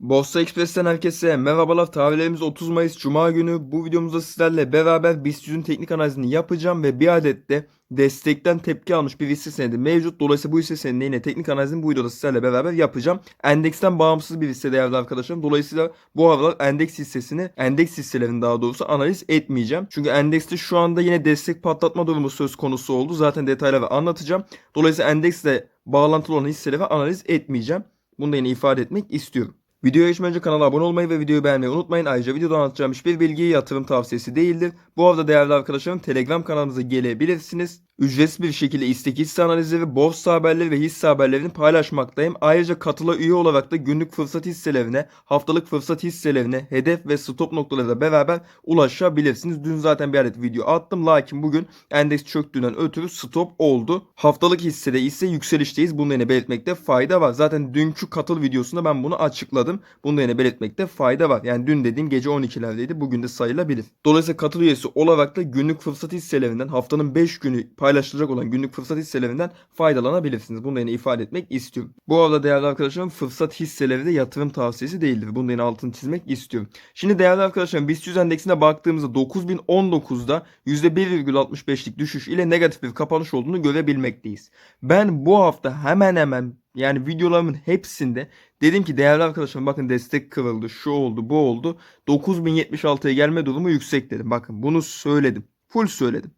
Borsa Express'ten herkese merhabalar. Tarihlerimiz 30 Mayıs Cuma günü. Bu videomuzda sizlerle beraber BIST 100'ün teknik analizini yapacağım ve bir adet de destekten tepki almış bir hisse senedi mevcut. Dolayısıyla bu hisse senedinin yine teknik analizini bu videoda sizlerle beraber yapacağım. Endeksten bağımsız bir hisse değerli arkadaşlarım. Dolayısıyla bu aralar endeks hissesini, endeks hisselerini daha doğrusu analiz etmeyeceğim. Çünkü endekste şu anda yine destek patlatma durumu söz konusu oldu. Zaten detayları anlatacağım. Dolayısıyla endeksle bağlantılı olan hisseleri analiz etmeyeceğim. Bunu da yine ifade etmek istiyorum. Videoya geçmeden önce kanala abone olmayı ve videoyu beğenmeyi unutmayın. Ayrıca videoda anlatacağım hiçbir bilgiyi yatırım tavsiyesi değildir. Bu arada değerli arkadaşlarım Telegram kanalımıza gelebilirsiniz. Ücretsiz bir şekilde istek hisse analizleri, borsa haberleri ve hisse haberlerini paylaşmaktayım. Ayrıca katıla üye olarak da günlük fırsat hisselerine, haftalık fırsat hisselerine, hedef ve stop noktalarıyla beraber ulaşabilirsiniz. Dün zaten bir adet video attım. Lakin bugün endeks çöktüğünden ötürü stop oldu. Haftalık hissede ise yükselişteyiz. Bunu yine belirtmekte fayda var. Zaten dünkü katıl videosunda ben bunu açıkladım. Bunu yine belirtmekte fayda var. Yani dün dediğim gece 12'lerdeydi. Bugün de sayılabilir. Dolayısıyla katıl üyesi olarak da günlük fırsat hisselerinden haftanın 5 günü paylaşılacak olan günlük fırsat hisselerinden faydalanabilirsiniz. Bunu yine ifade etmek istiyorum. Bu arada değerli arkadaşlarım fırsat hisseleri de yatırım tavsiyesi değildir. Bunu yine altını çizmek istiyorum. Şimdi değerli arkadaşlarım BIST 100 endeksine baktığımızda 9019'da %1,65'lik düşüş ile negatif bir kapanış olduğunu görebilmekteyiz. Ben bu hafta hemen hemen yani videolarımın hepsinde dedim ki değerli arkadaşlarım bakın destek kırıldı, şu oldu, bu oldu. 9076'ya gelme durumu yüksek dedim. Bakın bunu söyledim. Full söyledim.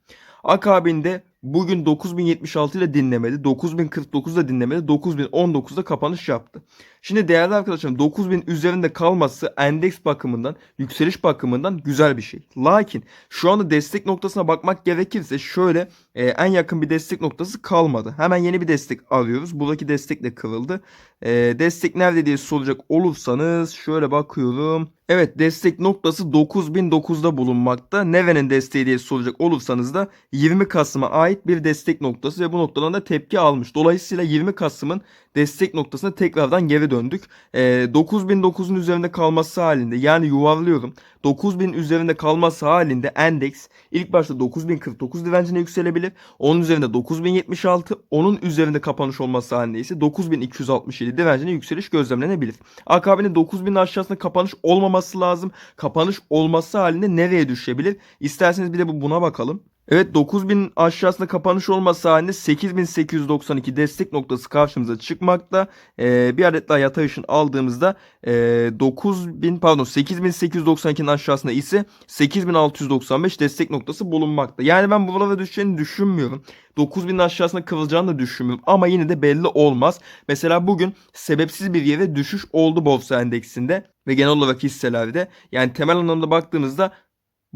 Akabinde bugün 9076 ile dinlemedi. 9049 da dinlemedi. 9019'da kapanış yaptı. Şimdi değerli arkadaşlarım 9000 üzerinde kalması endeks bakımından, yükseliş bakımından güzel bir şey. Lakin şu anda destek noktasına bakmak gerekirse şöyle e, en yakın bir destek noktası kalmadı. Hemen yeni bir destek arıyoruz. Buradaki destek de kırıldı. E, destek nerede diye soracak olursanız şöyle bakıyorum. Evet destek noktası 9009'da bulunmakta. Neve'nin desteği diye soracak olursanız da 20 Kasım'a ait bir destek noktası ve bu noktadan da tepki almış. Dolayısıyla 20 Kasım'ın destek noktasına tekrardan geri döndük. E, 9009'un üzerinde kalması halinde yani yuvarlıyorum. 9000 üzerinde kalması halinde endeks ilk başta 9049 direncine yükselebilir. Onun üzerinde 9076, onun üzerinde kapanış olması halinde ise 9267 direncine yükseliş gözlemlenebilir. Akabinde 9000'in aşağısında kapanış olmaması lazım. Kapanış olması halinde nereye düşebilir? İsterseniz bir de bu buna bakalım. Evet 9000 aşağısında kapanış olması halinde 8892 destek noktası karşımıza çıkmakta. Ee, bir adet daha yatay ışın aldığımızda e, 9000 pardon 8892'nin aşağısında ise 8695 destek noktası bulunmakta. Yani ben buralara düşeceğini düşünmüyorum. 9000'in aşağısına kırılacağını da düşünmüyorum ama yine de belli olmaz. Mesela bugün sebepsiz bir yere düşüş oldu borsa endeksinde ve genel olarak hisselerde. Yani temel anlamda baktığımızda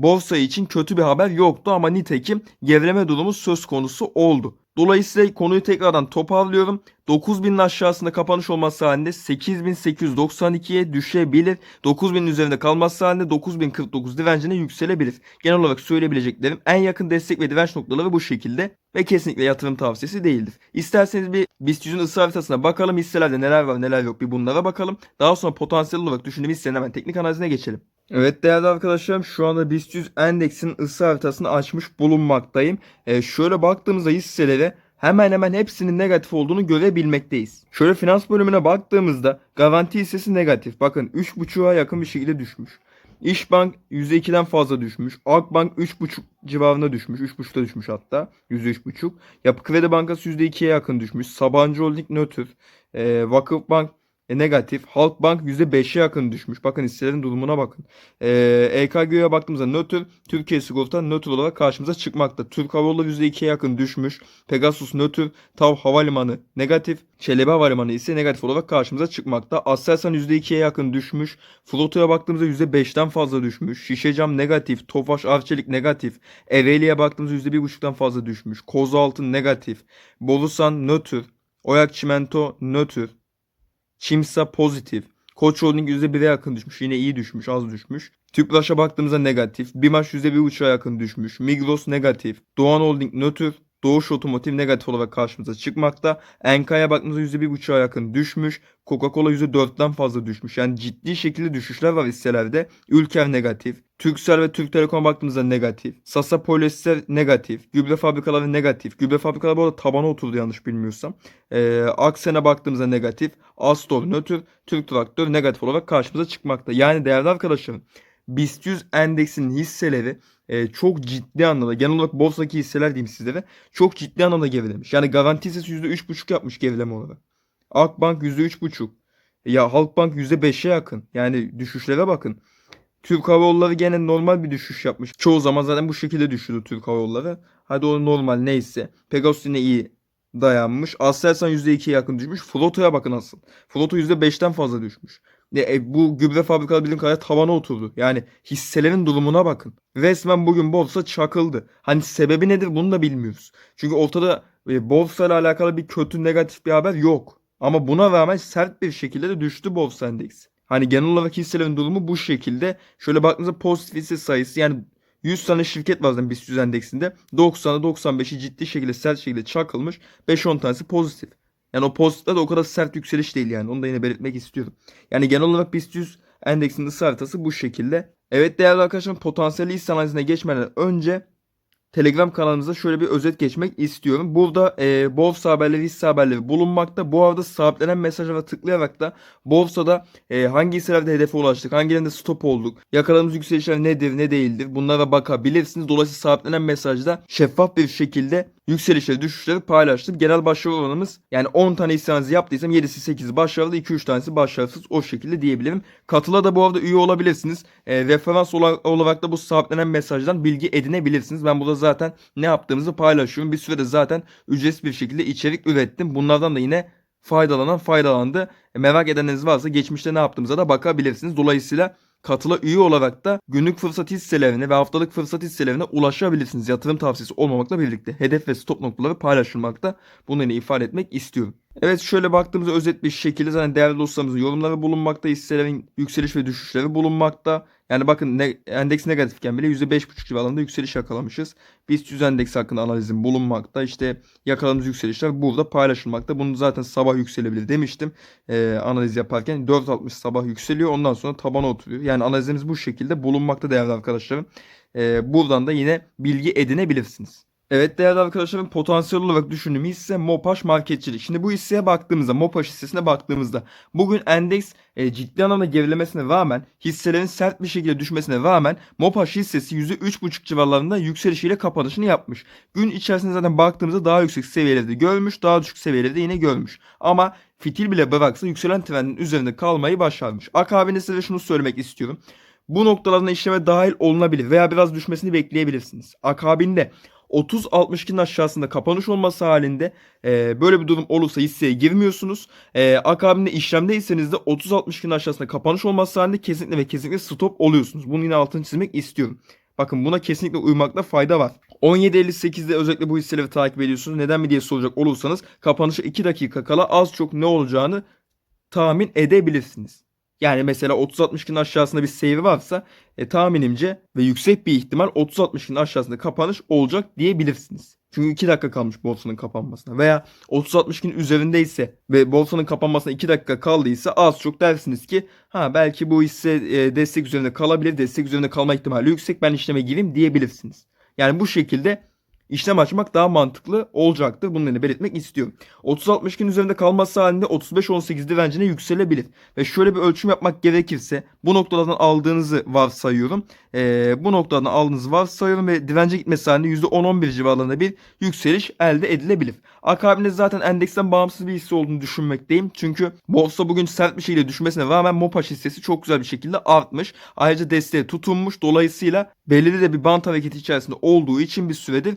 borsa için kötü bir haber yoktu ama nitekim gevreme durumu söz konusu oldu. Dolayısıyla konuyu tekrardan toparlıyorum. 9000'in aşağısında kapanış olması halinde 8892'ye düşebilir. 9000'in üzerinde kalması halinde 9049 direncine yükselebilir. Genel olarak söyleyebileceklerim en yakın destek ve direnç noktaları bu şekilde ve kesinlikle yatırım tavsiyesi değildir. İsterseniz bir BIST 100'ün ısı haritasına bakalım. Hisselerde neler var neler yok bir bunlara bakalım. Daha sonra potansiyel olarak düşündüğüm hisselerin hemen teknik analizine geçelim. Evet değerli arkadaşlarım şu anda BIST 100 endeksinin ısı haritasını açmış bulunmaktayım. Ee, şöyle baktığımızda hisselere hemen hemen hepsinin negatif olduğunu görebilmekteyiz. Şöyle finans bölümüne baktığımızda garanti hissesi negatif. Bakın 3.5'a yakın bir şekilde düşmüş. İşbank %2'den fazla düşmüş. Akbank 3.5 civarında düşmüş. 3.5'ta düşmüş hatta. %3.5. Yapı Kredi Bankası %2'ye yakın düşmüş. Sabancı Holding nötr. E, Vakıfbank e, negatif. Halkbank %5'e yakın düşmüş. Bakın hisselerin durumuna bakın. E, EKG'ye baktığımızda nötr. Türkiye Sigorta nötr olarak karşımıza çıkmakta. Türk Hava Yolları %2'ye yakın düşmüş. Pegasus nötr. TAV Havalimanı negatif. Çelebi Havalimanı ise negatif olarak karşımıza çıkmakta. Aselsan %2'ye yakın düşmüş. Flota'ya baktığımızda %5'ten fazla düşmüş. Şişecam negatif. Tofaş Arçelik negatif. Ereğli'ye baktığımızda %1.5'tan fazla düşmüş. Kozaltın negatif. Bolusan nötr. Oyak Çimento nötr. Çimsa pozitif. Koç Holding %1'e yakın düşmüş. Yine iyi düşmüş, az düşmüş. Tüpraş'a baktığımızda negatif. Bimaş %1.5'a yakın düşmüş. Migros negatif. Doğan Holding nötr. Doğuş Otomotiv negatif olarak karşımıza çıkmakta. Enka'ya baktığımızda %1,5'a yakın düşmüş. Coca-Cola %4'ten fazla düşmüş. Yani ciddi şekilde düşüşler var hisselerde. Ülker negatif. Turkcell ve Türk Telekom'a baktığımızda negatif. Sasa Polyester negatif. Gübre fabrikaları negatif. Gübre fabrikaları bu arada tabana oturdu yanlış bilmiyorsam. Ee, Aksen'e baktığımızda negatif. Astor nötr. Türk Traktör negatif olarak karşımıza çıkmakta. Yani değerli arkadaşlarım BIST 100 endeksinin hisseleri e, çok ciddi anlamda genel olarak borsadaki hisseler diyeyim sizlere çok ciddi anlamda gerilemiş. Yani garanti hissesi %3,5 yapmış gerileme olarak. Akbank %3,5. Ya Halkbank %5'e yakın. Yani düşüşlere bakın. Türk Hava Yolları gene normal bir düşüş yapmış. Çoğu zaman zaten bu şekilde düşürdü Türk Hava Yolları. Hadi o normal neyse. Pegasus yine iyi dayanmış. Aselsan %2'ye yakın düşmüş. Floto'ya bakın asıl. Floto %5'ten fazla düşmüş. E, bu gübre fabrikaları bildiğim kadarıyla tavana oturdu. Yani hisselerin durumuna bakın. Resmen bugün borsa çakıldı. Hani sebebi nedir bunu da bilmiyoruz. Çünkü ortada e, borsa ile alakalı bir kötü negatif bir haber yok. Ama buna rağmen sert bir şekilde de düştü borsa endeksi. Hani genel olarak hisselerin durumu bu şekilde. Şöyle baktığınızda pozitif hisse sayısı yani 100 tane şirket var zaten BIST 100 endeksinde. 90'a 95'i ciddi şekilde sert şekilde çakılmış. 5-10 tanesi pozitif. Yani o pozitifler de o kadar sert yükseliş değil yani. Onu da yine belirtmek istiyorum. Yani genel olarak BIST 100 endeksinin ısı haritası bu şekilde. Evet değerli arkadaşlarım potansiyeli hisse analizine geçmeden önce Telegram kanalımıza şöyle bir özet geçmek istiyorum. Burada e, borsa haberleri, hisse haberleri bulunmakta. Bu arada sabitlenen mesajlara tıklayarak da borsada e, hangi hisselerde hedefe ulaştık, hangilerinde stop olduk, yakaladığımız yükselişler nedir, ne değildir bunlara bakabilirsiniz. Dolayısıyla sabitlenen mesajda şeffaf bir şekilde yükselişleri, düşüşleri paylaştım. Genel başarı oranımız yani 10 tane hisse analizi yaptıysam 7'si 8'i başarılı, 2-3 tanesi başarısız o şekilde diyebilirim. Katıla da bu arada üye olabilirsiniz. E, referans olarak da bu sabitlenen mesajdan bilgi edinebilirsiniz. Ben burada zaten ne yaptığımızı paylaşıyorum. Bir sürede zaten ücretsiz bir şekilde içerik ürettim. Bunlardan da yine faydalanan faydalandı. E, merak edeniniz varsa geçmişte ne yaptığımıza da bakabilirsiniz. Dolayısıyla Katıla üye olarak da günlük fırsat hisselerine ve haftalık fırsat hisselerine ulaşabilirsiniz. Yatırım tavsiyesi olmamakla birlikte hedef ve stop noktaları paylaşılmakta. Bunu yine ifade etmek istiyorum. Evet şöyle baktığımızda özet bir şekilde zaten değerli dostlarımızın yorumları bulunmakta. Hisselerin yükseliş ve düşüşleri bulunmakta. Yani bakın ne, endeks negatifken bile %5,5 civarında yükseliş yakalamışız. BIST 100 endeksi hakkında analizim bulunmakta. İşte yakaladığımız yükselişler burada paylaşılmakta. Bunu zaten sabah yükselebilir demiştim. Ee, analiz yaparken 4.60 sabah yükseliyor. Ondan sonra tabana oturuyor. Yani analizimiz bu şekilde bulunmakta değerli arkadaşlarım. Ee, buradan da yine bilgi edinebilirsiniz. Evet değerli arkadaşlarım potansiyel olarak düşündüğüm hisse Mopaş marketçilik. Şimdi bu hisseye baktığımızda Mopaş hissesine baktığımızda bugün endeks e, ciddi anlamda gerilemesine rağmen hisselerin sert bir şekilde düşmesine rağmen Mopaş hissesi %3,5 civarlarında yükselişiyle kapanışını yapmış. Gün içerisinde zaten baktığımızda daha yüksek seviyelerde görmüş daha düşük seviyelerde yine görmüş. Ama fitil bile bıraksa yükselen trendin üzerinde kalmayı başarmış. Akabinde size şunu söylemek istiyorum. Bu noktalarına işleme dahil olunabilir veya biraz düşmesini bekleyebilirsiniz. Akabinde 30-62'nin aşağısında kapanış olması halinde e, böyle bir durum olursa hisseye girmiyorsunuz. E, akabinde işlemdeyseniz de 30-62'nin aşağısında kapanış olması halinde kesinlikle ve kesinlikle stop oluyorsunuz. Bunu yine altını çizmek istiyorum. Bakın buna kesinlikle uymakta fayda var. 17.58'de özellikle bu hisseleri takip ediyorsunuz. Neden mi diye soracak olursanız kapanışa 2 dakika kala az çok ne olacağını tahmin edebilirsiniz. Yani mesela 30-60'ın aşağısında bir seyri varsa e, tahminimce ve yüksek bir ihtimal 30-60'ın aşağısında kapanış olacak diyebilirsiniz. Çünkü 2 dakika kalmış borsanın kapanmasına. Veya 30-60'ın üzerindeyse ve borsanın kapanmasına 2 dakika kaldıysa az çok dersiniz ki ha belki bu hisse e, destek üzerinde kalabilir. Destek üzerinde kalma ihtimali yüksek ben işleme gireyim diyebilirsiniz. Yani bu şekilde işlem açmak daha mantıklı olacaktır. Bunları belirtmek istiyorum. 30-60 gün üzerinde kalması halinde 35-18 direncine yükselebilir. Ve şöyle bir ölçüm yapmak gerekirse bu noktalardan aldığınızı varsayıyorum. Ee, bu noktadan aldığınızı varsayıyorum ve dirence gitmesi halinde %10-11 civarlarında bir yükseliş elde edilebilir. Akabinde zaten endeksten bağımsız bir hisse olduğunu düşünmekteyim. Çünkü borsa bugün sert bir şekilde düşmesine rağmen Mopaş hissesi çok güzel bir şekilde artmış. Ayrıca desteğe tutunmuş. Dolayısıyla belirli de bir bant hareketi içerisinde olduğu için bir süredir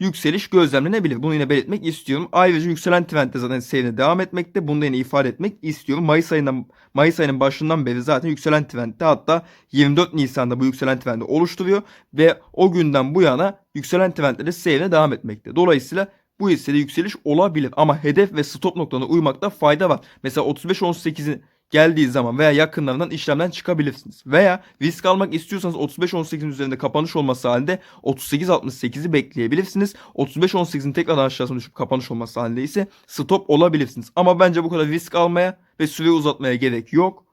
yükseliş gözlemlenebilir. Bunu yine belirtmek istiyorum. Ayrıca yükselen trend de zaten seyrine devam etmekte. Bunu da yine ifade etmek istiyorum. Mayıs ayından Mayıs ayının başından beri zaten yükselen trendde hatta 24 Nisan'da bu yükselen trendi oluşturuyor ve o günden bu yana yükselen trendleri seyrine devam etmekte. Dolayısıyla bu hissede yükseliş olabilir ama hedef ve stop noktalarına uymakta fayda var. Mesela 35-18'in geldiği zaman veya yakınlarından işlemden çıkabilirsiniz. Veya risk almak istiyorsanız 35-18'in üzerinde kapanış olması halinde 38-68'i bekleyebilirsiniz. 35-18'in tekrardan aşağısına düşüp kapanış olması halinde ise stop olabilirsiniz. Ama bence bu kadar risk almaya ve süreyi uzatmaya gerek yok.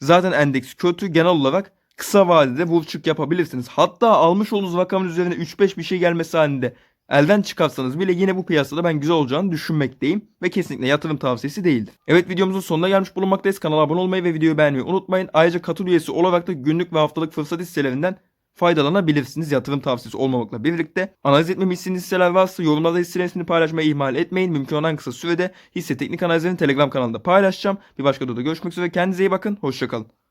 Zaten endeks kötü. Genel olarak kısa vadede vur çık yapabilirsiniz. Hatta almış olduğunuz rakamın üzerine 3-5 bir şey gelmesi halinde elden çıkarsanız bile yine bu piyasada ben güzel olacağını düşünmekteyim ve kesinlikle yatırım tavsiyesi değildir. Evet videomuzun sonuna gelmiş bulunmaktayız. Kanala abone olmayı ve videoyu beğenmeyi unutmayın. Ayrıca katıl üyesi olarak da günlük ve haftalık fırsat hisselerinden faydalanabilirsiniz yatırım tavsiyesi olmamakla birlikte. Analiz etmemi istediğiniz hisseler varsa yorumlarda hisselerini paylaşmayı ihmal etmeyin. Mümkün olan kısa sürede hisse teknik analizlerini Telegram kanalında paylaşacağım. Bir başka videoda görüşmek üzere. Kendinize iyi bakın. Hoşçakalın.